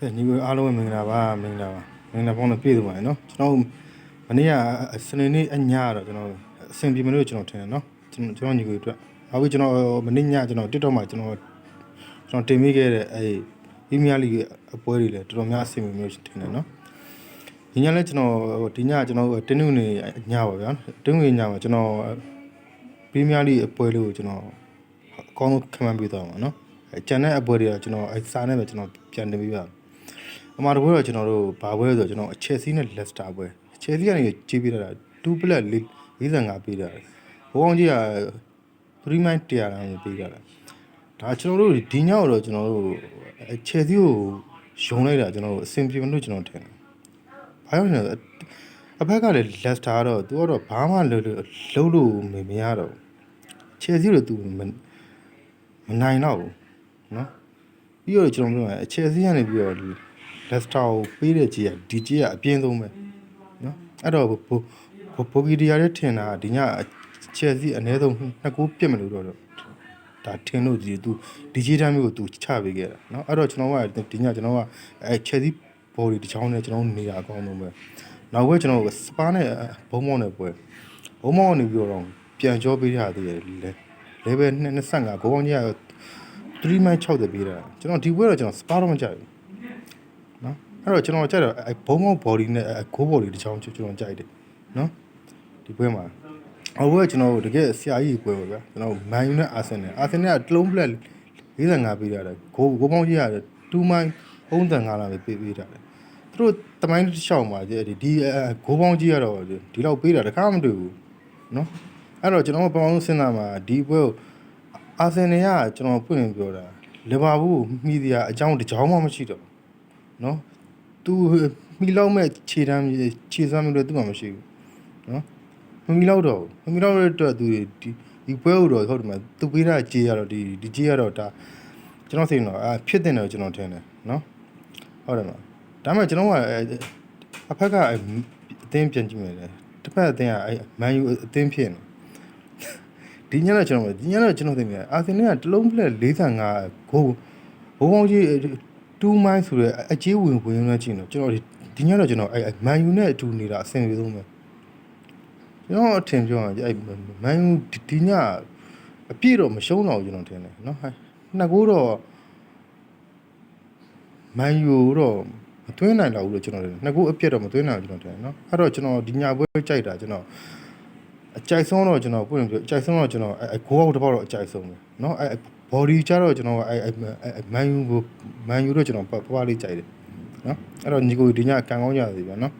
ကဲညီကိုအားလုံးပဲမင်္ဂလာပါမင်္ဂလာပါမင်္ဂလာပေါင်းနဲ့ပြည့်စုံပါရနော်ကျွန်တော်မနေ့ကစနေနေ့အညတော့ကျွန်တော်အဆင်ပြေမလို့ကျွန်တော်ထင်တယ်နော်ကျွန်တော်ကျွန်တော်ညီကိုအတွက်နောက်ပြီးကျွန်တော်မနေ့ညကျွန်တော် TikTok မှာကျွန်တော်ကျွန်တော်တင်မိခဲ့တဲ့အဲအီးမီးယားလီအပွဲတွေလည်းတော်တော်များအဆင်ပြေမျိုးထင်တယ်နော်ဒီညလည်းကျွန်တော်ဒီညကျွန်တော်တင်းနုနေညပါဗျာတင်းနုနေညမှာကျွန်တော်ပရီးမီးယားလီအပွဲလေးကိုကျွန်တော်အကောင်းဆုံးခံမှန်းပေးသွားမှာနော်အဲကျန်တဲ့အပွဲတွေကကျွန်တော်အဲစာနဲ့ပဲကျွန်တော်ပြန်တင်ပေးပါမယ် အမှားတပွဲတော့ကျွန်တော်တို့ဘာပွဲလဲဆိုတော့ကျွန်တော်အချက်စီးနဲ့လက်စတာပွဲအချက်စီးကနေကြီးပေးတာ2 plus 45ပေးတာဘိုးအောင်ကြီးက3 mine 100လောက်ပေးတာဒါကျွန်တော်တို့ဒီညောက်တော့ကျွန်တော်တို့အချက်စီးကိုယုံလိုက်တာကျွန်တော်တို့အဆင်ပြေမလို့ကျွန်တော်ထင်တယ်ဘာလို့လဲအဖက်ကလည်းလက်စတာတော့သူကတော့ဘာမှလုံးလုံးလို့မမရတော့ချက်စီးတော့သူမမနိုင်တော့ဘူးเนาะပြီးတော့ကျွန်တော်တို့ကအချက်စီးကနေပြီးတော့ လက်စတာကိုပေးတဲ့ကြီးကဒီကြီးကအပြင်းဆုံးပဲနော်အဲ့တော့ဘိုဘိုဂီဒီယာရဲ့ထင်တာဒီညချယ်စီအနည်းဆုံးနှစ်ကိုပြစ်မလို့တော့ဒါထင်လို့ဒီသူဒီကြီးတမ်းမျိုးကိုသူချပေးခဲ့တာနော်အဲ့တော့ကျွန်တော်ကဒီညကျွန်တော်ကအဲချယ်စီဘော်ဒီတစ်ချောင်းနဲ့ကျွန်တော်နေတာအကောင်းဆုံးပဲနောက်ဘက်ကျွန်တော်စပါးနဲ့ဘုံမောင်းနဲ့ပွဲဘုံမောင်းနေပြီးတော့ပြန်ကြောပေးရသေးတယ်လေ level 25ကိုပေါင်းကြီးက3မိုင်60ပေးတာကျွန်တော်ဒီပွဲတော့ကျွန်တော်စပါးတော့မကြိုက်ဘူးနော် အဲ့တော့ကျွန်တော်ကြိုက်တော့အဲဘုံဘုံ body နဲ့အဲဂိုး body တစ်ချောင်းကျွန်တော်ကြိုက်တယ်နော်ဒီပွဲမှာအဝဲကျွန်တော်တကယ်ဆရာကြီးပွဲပဲဗျာကျွန်တော်မန်ယူနဲ့အာဆင်နယ်အာဆင်နယ်ကတလုံးပလက်45ပေးရတယ်ဂိုးဂိုးပေါင်းကြီးရတယ်2မိုင်35လာပဲပေးပေးတာတယ်သူတို့တမိုင်းတစ်ချောင်းမှာဒီဒီဂိုးပေါင်းကြီးရတော့ဒီလောက်ပေးတာတခါမှမတွေ့ဘူးနော်အဲ့တော့ကျွန်တော်ပပေါင်းစဉ်းစားမှာဒီပွဲကိုအာဆင်နယ်ကကျွန်တော်ဖွင့်ရင်ပြောတာလီဗာပူးကိုမှီစရာအကြောင်းတစ်ကြောင်းမှမရှိတော့ဘူးနော် သူမိလောက်မဲ့ခြေတမ်းခြေစမ်းမျိုးတွေသူ့မှာမရှိဘူးနော်မမိလောက်တော့ဘူးမမိလောက်တဲ့အတွက်သူဒီဒီပွဲဥတော့ဟုတ်တယ်မသူပေးတာကြေးရတော့ဒီဒီကြေးရတော့ဒါကျွန်တော်သိနေတော့အာဖြစ်တဲ့တော့ကျွန်တော်ထင်တယ်နော်ဟုတ်တယ်မဒါမှကျွန်တော်ကအဖက်ကအသင်းပြန်ကြည့်မယ်လေတစ်ဖက်အသင်းကအဲမန်ယူအသင်းဖြစ်နေဒီညတော့ကျွန်တော်ဒီညတော့ကျွန်တော်သိနေတယ်အာဆင်နယ်ကတလုံးပလက်45ဂိုးဘိုးဘောင်းကြီး 2 mile ဆိုတော့အကျေးဝင်ဝင်နေချင်းတော့ကျွန်တော်ဒီညတော့ကျွန်တော်အဲမန်ယူနဲ့အတူနေတာအဆင်ပြေဆုံးပဲကျွန်တော်အထင်ပြောရရင်အဲမန်ယူဒီညအပြည့်တော့မရှုံးတော့ကျွန်တော်ထင်တယ်နော်ဟဲ့နှစ်ကိုတော့မန်ယူတော့မသွင်းနိုင်တော့ဘူးလို့ကျွန်တော်ထင်တယ်နှစ်ကိုအပြည့်တော့မသွင်းနိုင်ဘူးကျွန်တော်ထင်တယ်နော်အဲ့တော့ကျွန်တော်ဒီညပွဲကြိုက်တာကျွန်တော်အကြိုက်ဆုံးတော့ကျွန်တော်ပြည့်ပြည့်အကြိုက်ဆုံးတော့ကျွန်တော်အဲဂိုးအောက်တစ်ပေါက်တော့အကြိုက်ဆုံးပဲနော်အဲ body ကြတော့ကျွန်တော်အဲမန်ယူကိုမန်ယူတော့ကျွန်တော်ပပလေးကြိုက်တယ်နော်အဲ့တော့ညီကိုဒီညကံကောင်းကြပါစေဗျာနော်